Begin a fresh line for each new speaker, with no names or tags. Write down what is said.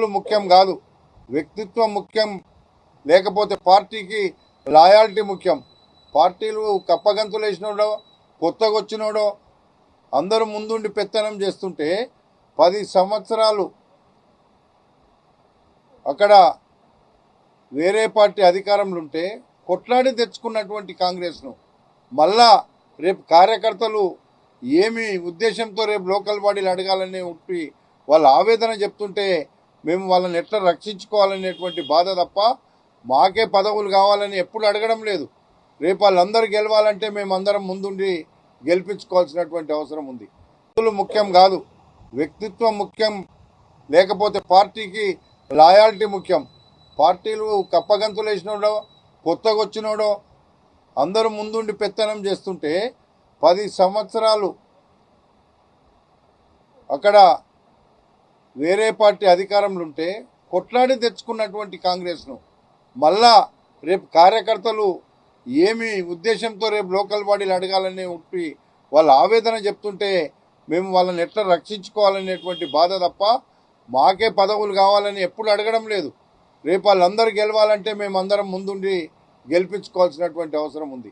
వ్యక్తులు ముఖ్యం కాదు. వ్యక్తిత్వం ముఖ్యం. లేకపోతే పార్టీకి లాయాలిటీ ముఖ్యం. పార్టీలు కప్పగంతులు వేసినోడో కొత్తగా వచ్చినోడో అందరూ ముందుండి పెత్తనం చేస్తుంటే పది సంవత్సరాలు అక్కడ వేరే పార్టీ అధికారంలో ఉంటే కొట్లాడి తెచ్చుకున్నటువంటి కాంగ్రెస్ను. మళ్ళా రేపు కార్యకర్తలు ఏమి ఉద్దేశంతో రేపు లోకల్ బాడీలు అడగాలని ఉట్టి వాళ్ళ ఆవేదన చెప్తుంటే మేము వాళ్ళని ఎట్లా రక్షించుకోవాలనేటువంటి బాధ తప్ప మాకే పదవులు కావాలని ఎప్పుడు అడగడం లేదు. రేపు వాళ్ళందరూ గెలవాలంటే మేము అందరం ముందుండి గెలిపించుకోవాల్సినటువంటి అవసరం ఉంది. వ్యక్తులు ముఖ్యం కాదు. వ్యక్తిత్వం ముఖ్యం. లేకపోతే పార్టీకి లాయాలిటీ ముఖ్యం. పార్టీలు కప్పగంతులు వేసినోడో కొత్తగా వచ్చినోడో అందరూ ముందుండి పెత్తనం చేస్తుంటే పది సంవత్సరాలు అక్కడ వేరే పార్టీ అధికారంలో ఉంటే కొట్లాడి తెచ్చుకున్నటువంటి కాంగ్రెస్ను. మళ్ళా రేపు కార్యకర్తలు ఏమి ఉద్దేశంతో రేపు లోకల్ బాడీలు అడగాలని ఉట్టి వాళ్ళ ఆవేదన చెప్తుంటే మేము వాళ్ళని ఎట్లా రక్షించుకోవాలనేటువంటి బాధ తప్ప మాకే పదవులు కావాలని ఎప్పుడు అడగడం లేదు. రేపు వాళ్ళందరూ గెలవాలంటే మేము అందరం ముందుండి గెలిపించుకోవాల్సినటువంటి అవసరం ఉంది.